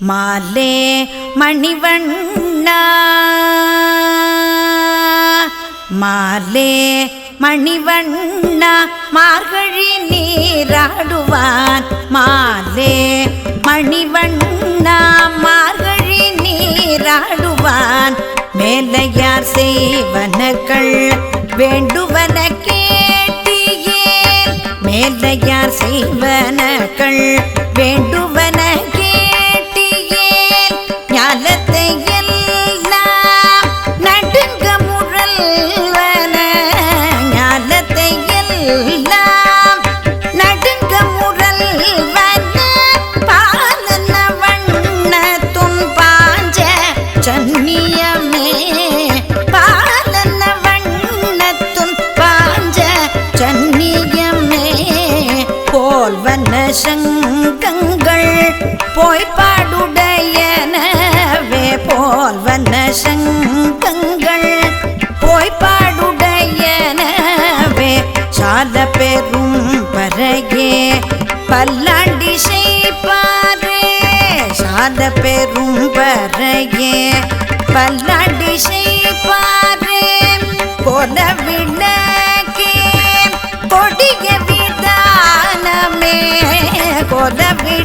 மாலே மணிவண்ணா. மாலே மணிவண்ணா மார்கழி நீராடுவான் மாலே மணிவண்ணா மார்கழி நீராடுவான் மேலையார் செய்வனக்கள் வேண்டுவன கேட்டியே மேலையார் செய்வனக்கள் வேண்டுவன சங்கங்கள் போய் பாடுடையனவே போல்வன சங்கங்கள் போய் பாடுடையனவே சால பெரும் பரையே பல்லாண்டி செய்பாரே. சால பெரும் பரையே பல்லாண்டி செய்பாரே. கொல விளக்கே. கொடிய விதானமே. கொல விளக்கே